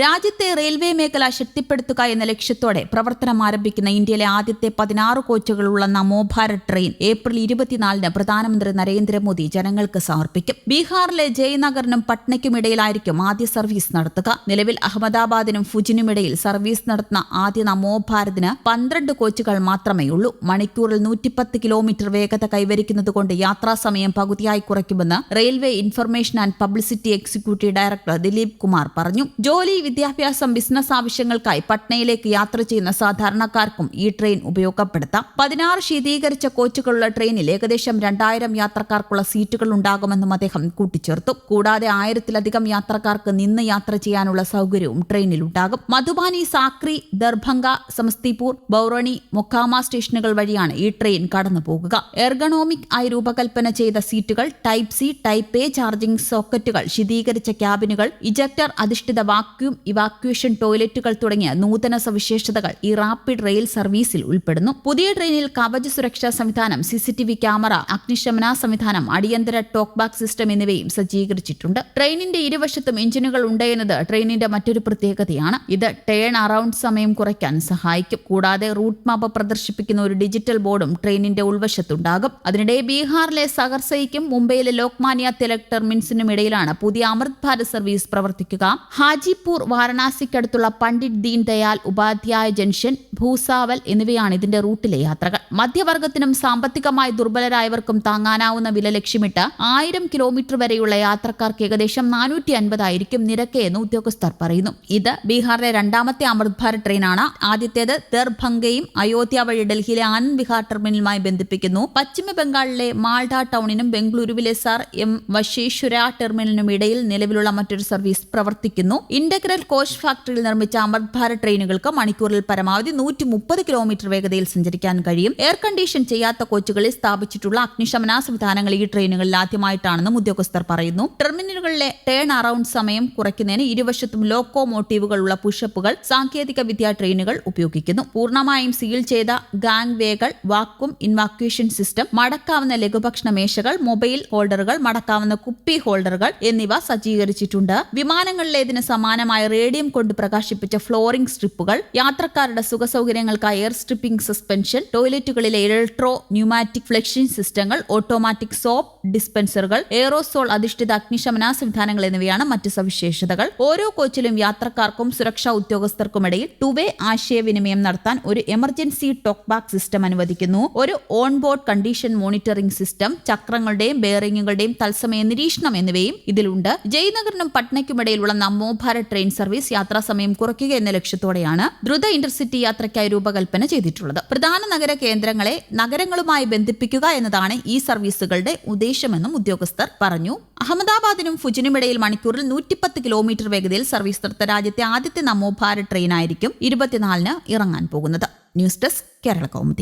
രാജ്യത്തെ റെയിൽവേ മേഖല ശക്തിപ്പെടുത്തുക എന്ന ലക്ഷ്യത്തോടെ പ്രവർത്തനം ആരംഭിക്കുന്ന ഇന്ത്യയിലെ ആദ്യത്തെ പതിനാറ് കോച്ചുകളുള്ള നമോ ഭാരത് ട്രെയിൻ ഏപ്രിൽ ഇരുപത്തിനാലിന് പ്രധാനമന്ത്രി നരേന്ദ്രമോദി ജനങ്ങൾക്ക് സമർപ്പിക്കും. ബീഹാറിലെ ജയനഗറിനും പട്നയ്ക്കും ഇടയിലായിരിക്കും ആദ്യ സർവീസ് നടത്തുക. നിലവിൽ അഹമ്മദാബാദിനും ഫുജിനും ഇടയിൽ സർവീസ് നടത്തുന്ന ആദ്യ നമോ ഭാരതിന് പന്ത്രണ്ട് കോച്ചുകൾ മാത്രമേ ഉള്ളൂ. മണിക്കൂറിൽ നൂറ്റിപ്പത്ത് കിലോമീറ്റർ വേഗത കൈവരിക്കുന്നതുകൊണ്ട് യാത്രാസമയം പകുതിയായി കുറയ്ക്കുമെന്ന് railway information and publicity executive director Dileep Kumar പറഞ്ഞു. ജോലി വിദ്യാഭ്യാസം ബിസിനസ് ആവശ്യങ്ങൾക്കായി പട്നയിലേക്ക് യാത്ര ചെയ്യുന്ന സാധാരണക്കാർക്കും ഈ ട്രെയിൻ ഉപയോഗപ്പെടുത്താം. പതിനാറ് ശീതീകരിച്ച കോച്ചുകളുള്ള ട്രെയിനിൽ ഏകദേശം രണ്ടായിരം യാത്രക്കാർക്കുള്ള സീറ്റുകൾ ഉണ്ടാകുമെന്നും അദ്ദേഹം കൂട്ടിച്ചേർത്തു. കൂടാതെ ആയിരത്തിലധികം യാത്രക്കാർക്ക് നിന്ന് യാത്ര ചെയ്യാനുള്ള സൗകര്യവും ട്രെയിനിൽ ഉണ്ടാകും. മധുബാനി സാക്രി ദർഭംഗ സമസ്തിപൂർ ബൗറണി മൊക്കാമ സ്റ്റേഷനുകൾ വഴിയാണ് ഈ ട്രെയിൻ കടന്നു പോകുക. എർഗണോമിക് ആയി രൂപകൽപ്പന ചെയ്ത സീറ്റുകൾ type C type A charging സോക്കറ്റുകൾ ശീതീകരിച്ച ക്യാബിനുകൾ ഇജക്ടർ അധിഷ്ഠിത വാക്യൂം ഇവാക്വേഷൻ ടോയ്ലറ്റുകൾ തുടങ്ങിയ നൂതന സവിശേഷതകൾ ഈ റാപ്പിഡ് റെയിൽ സർവീസിൽ ഉൾപ്പെടുന്നു. പുതിയ ട്രെയിനിൽ കവച സുരക്ഷാ സംവിധാനം സിസിടിവി ക്യാമറ അഗ്നിശമന സംവിധാനം അടിയന്തര ടോക്ക് ബാക്ക് സിസ്റ്റം എന്നിവയും സജ്ജീകരിച്ചിട്ടുണ്ട്. ട്രെയിനിന്റെ ഇരുവശത്തും എഞ്ചിനുകൾ ഉണ്ട് എന്നത് ട്രെയിനിന്റെ മറ്റൊരു പ്രത്യേകതയാണ്. ഇത് ടേൺ അറൌണ്ട് സമയം കുറയ്ക്കാൻ സഹായിക്കും. കൂടാതെ റൂട്ട് മാപ്പ് പ്രദർശിപ്പിക്കുന്ന ഒരു ഡിജിറ്റൽ ബോർഡും ട്രെയിനിന്റെ ഉൾവശത്തുണ്ടാകും. അതിനിടെ ബീഹാറിലെ സഹർസയ്ക്കും മുംബൈയിലെ ലോക്മാന്യ തിലക് ടെർമിൻസിനും ഇടയിലാണ് പുതിയ അമൃത് ഭാരത് സർവീസ് പ്രവർത്തിക്കുക. ഹാജിപൂർ വാരണാസിക്കടുത്തുള്ള പണ്ഡിറ്റ് ദീൻ ദയാൽ ഉപാധ്യായ ജംഗ്ഷൻ ഭൂസാവൽ എന്നിവയാണ് ഇതിന്റെ റൂട്ടിലെ യാത്രകൾ. മധ്യവർഗത്തിനും സാമ്പത്തികമായി ദുർബലരായവർക്കും താങ്ങാനാവുന്ന വില ലക്ഷ്യമിട്ട് ആയിരം കിലോമീറ്റർ വരെയുള്ള യാത്രക്കാർക്ക് ഏകദേശം നാനൂറ്റി അൻപതായിരിക്കും നിരക്ക് എന്ന് ഉദ്യോഗസ്ഥർ പറയുന്നു. ഇത് ബീഹാറിലെ രണ്ടാമത്തെ അമൃത് ഭാരത് ട്രെയിനാണ്. ആദ്യത്തേത് ദർഭംഗയും അയോധ്യ വഴി ഡൽഹിയിലെ ആനന്ദ് വിഹാർ ടെർമിനലുമായി ബന്ധിപ്പിക്കുന്നു. പശ്ചിമ ബംഗാളിലെ മാൾഡ ടൗണിനും ബംഗളൂരുവിലെ സർ എം വശേശ്വര ടെർമിനലിനും ഇടയിൽ നിലവിലുള്ള മറ്റൊരു സർവീസ് പ്രവർത്തിക്കുന്നു. ഇന്റഗ്രൽ കോച്ച് ഫാക്ടറിയിൽ നിർമ്മിച്ച അമൃത് ഭാരത് ട്രെയിനുകൾക്ക് മണിക്കൂറിൽ പരമാവധി നൂറ്റി മുപ്പത് കിലോമീറ്റർ വേഗതയിൽ സഞ്ചരിക്കാൻ കഴിയും. എയർ കണ്ടീഷൻ ചെയ്യാത്ത കോച്ചുകളിൽ സ്ഥാപിച്ചിട്ടുള്ള അഗ്നിശമന സംവിധാനങ്ങൾ ഈ ട്രെയിനുകളിൽ ആദ്യമായിട്ടാണെന്നും ഉദ്യോഗസ്ഥർ പറയുന്നു. ടെർമിനലുകളിലെ ടേൺ അറൌണ്ട് സമയം കുറയ്ക്കുന്നതിന് ഇരുവശത്തും ലോക്കോമോട്ടീവുകളുള്ള പുഷപ്പുകൾ സാങ്കേതിക വിദ്യ ട്രെയിനുകൾ ഉപയോഗിക്കുന്നു. പൂർണമായും സീൽ ചെയ്ത ഗാങ് വേകൾ വാക്കും ഇൻവാക്വേഷൻ സിസ്റ്റം മടക്കാവുന്ന ലഘുഭക്ഷണ മേശകൾ മൊബൈൽ ഹോൾഡറുകൾ മടക്കാവുന്ന കുപ്പി ഹോൾഡറുകൾ എന്നിവ സജ്ജീകരിച്ചിട്ടുണ്ട്. വിമാനങ്ങളിലേതിന് സമാനമായ റേഡിയം കൊണ്ട് പ്രകാശിപ്പിച്ച ഫ്ലോറിംഗ് സ്ട്രിപ്പുകൾ യാത്രക്കാരുടെ സുഖസൗകര്യങ്ങൾക്കായി എയർ സ്ട്രിപ്പിംഗ് സസ്പെൻഷൻ ടോയ്ലറ്റുകളിലെ ഇലക്ട്രോ ന്യൂമാറ്റിക് ഫ്ലെക്ഷിംഗ് സിസ്റ്റങ്ങൾ ഓട്ടോമാറ്റിക് സോപ്പ് ഡിസ്പെൻസറുകൾ എയറോസോൾ അധിഷ്ഠിത അഗ്നിശമന സംവിധാനങ്ങൾ എന്നിവയാണ് മറ്റ് സവിശേഷതകൾ. ഓരോ കോച്ചിലും യാത്രക്കാർക്കും സുരക്ഷാ ഉദ്യോഗസ്ഥർക്കുമിടയിൽ ടുവേ ആശയവിനിമയം നടത്താൻ ഒരു എമർജൻസി ടോക്ക് ബാക്ക് സിസ്റ്റം അനുവദിക്കുന്നു. ഒരു on board condition monitoring system ചക്രങ്ങളുടെയും ബെയറിംഗുകളുടെയും തത്സമയ നിരീക്ഷണം എന്നിവയും ഇതിലുണ്ട്. ജയ്നഗറിനും പട്നയ്ക്കുമിടയിലുള്ള നമോ ഭാരത് ട്രെയിൻ സർവീസ് യാത്രാസമയം കുറയ്ക്കുക എന്ന ലക്ഷ്യത്തോടെയാണ് ദ്രുത ഇന്റർസിറ്റി യാത്രയ്ക്കായി രൂപകൽപ്പന ചെയ്തിട്ടുള്ളത്. പ്രധാന നഗര കേന്ദ്രങ്ങളെ നഗരങ്ങളുമായി ബന്ധിപ്പിക്കുക എന്നതാണ് ഈ സർവീസുകളുടെ ഉദ്ദേശമെന്നും ഉദ്യോഗസ്ഥർ പറഞ്ഞു. അഹമ്മദാബാദിനും ഫുജിനുമിടയിൽ മണിക്കൂറിൽ നൂറ്റിപ്പത്ത് കിലോമീറ്റർ വേഗതയിൽ സർവീസ് നടത്ത രാജ്യത്തെ ആദ്യത്തെ നമോ ഭാരത് ട്രെയിനായിരിക്കും ഇരുപത്തിനാലിന് ഇറങ്ങാൻ പോകുന്നത്. News desk Kerala Kaumudi.